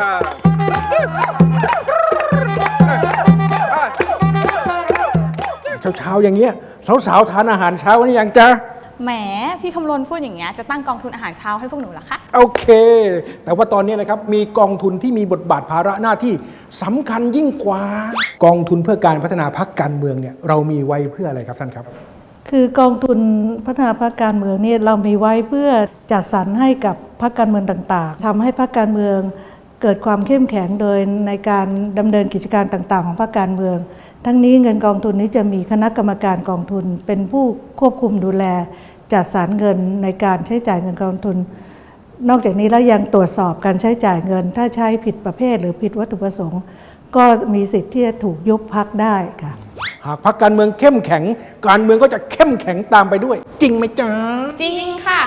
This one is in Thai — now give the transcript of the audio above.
อ่าเช้าๆอย่างเงี้ยสาวๆทานอาหารเช้ากันหรือยังจ๊ะ แหมพี่คำรณพูดอย่างเงี้ยจะตั้งกองทุนอาหารเช้าให้พวกหนูเหรอคะ โอเค แต่ว่าตอนนี้นะครับมีกองทุนที่มีบทบาทภาระหน้าที่สำคัญยิ่งกว่า กองทุนเพื่อการพัฒนาพรรคการเมืองเนี่ยเรามีไว้เพื่ออะไรครับท่านครับ คือกองทุนพัฒนาพรรคการเมืองเนี่ยเรามีไว้เพื่อจัดสรรให้กับพรรคการเมืองต่างๆทำให้พรรคการเมือง เกิดความเข้มแข็งโดยในการดำเนินกิจการต่างๆ ของพรรคการเมือง ทั้งนี้เงินกองทุนนี้จะมีคณะกรรมการกองทุน เป็นผู้ควบคุมดูแลจัดสรรเงินในการใช้จ่ายเงินกองทุน นอกจากนี้แล้วยังตรวจสอบการใช้จ่ายเงิน ถ้าใช้ผิดประเภทหรือผิดวัตถุประสงค์ ก็มีสิทธิ์ที่จะถูกยุบพักได้ค่ะ หากพรรคการเมืองเข้มแข็ง การเมืองก็จะเข้มแข็งตามไปด้วย จริงไหมจ๊ะ จริงค่ะ